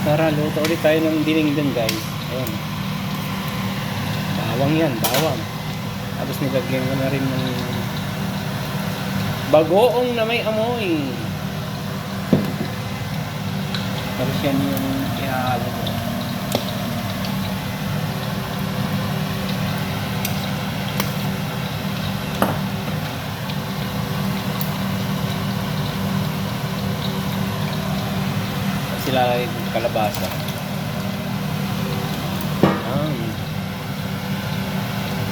Tara, luto ulit tayo ng dinengdeng guys. Ayan. Bawang yan, bawang. Tapos nilagyan ko na rin ng bagoong na may amoy. Tapos yan yung ihalo ko. Ko yung kalabasa. Ayan.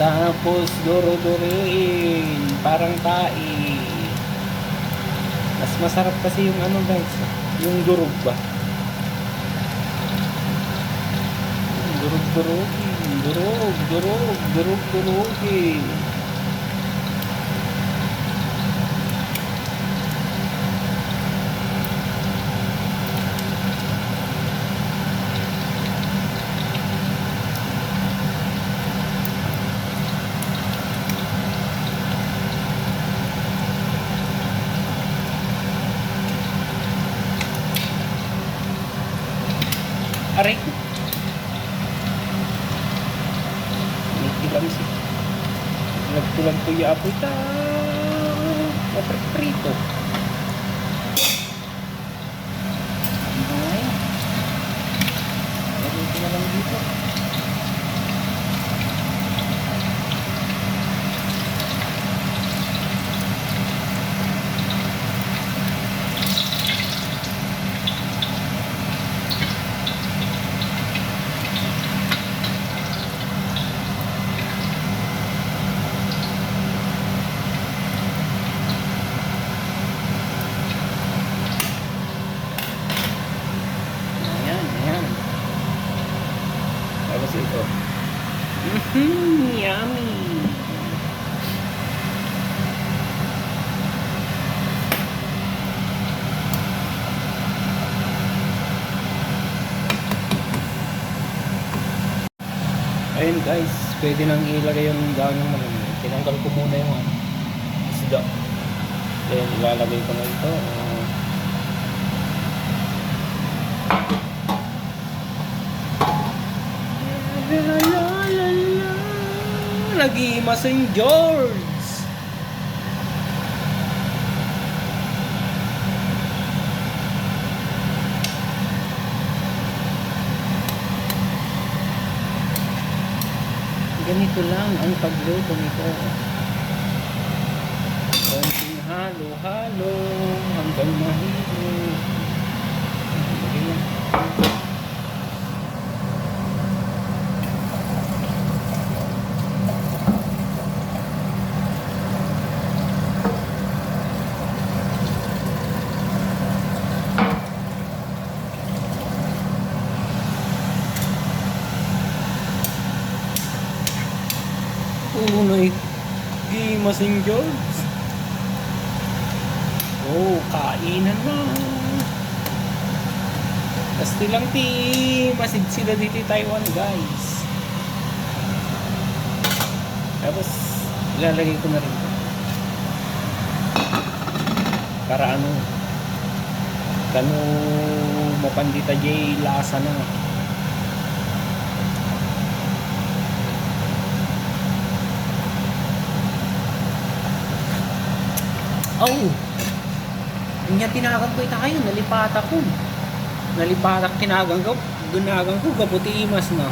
Tapos duro-duruin, parang tai. Mas masarap kasi yung ano guys, yung durog ba? Durog durugin, durog, durog, durog durugin. Aray ko. Nitilam si. Nagtulag ko yung apoy ta. Maprito. Ay. Lagyan ko na lang dito. Ayan, ayan. Tapos ito. Mm-hmm, yummy. Ayun guys, pwede nang ilagay yung dahon ng malamig. Tinanggal ko muna yung ano, isda. Then ilalagay ko na ito. ah, La la la la Nag-iima St. George Ganito lang ang pagluto nito Konting halo-halo hanggang mahilo Ayan. Unay, di St. George. Oh, kainan na. Basta lang ti, masid sila dito Taiwan guys. Tapos, ilalagay ko na rin. Para ano, kano mapandita jay lasa na. Oh! Kanya tinagang ko ita kayo, nalipata ko. Nalipatak tinagang ko, gunagang ko, gabuti imas na.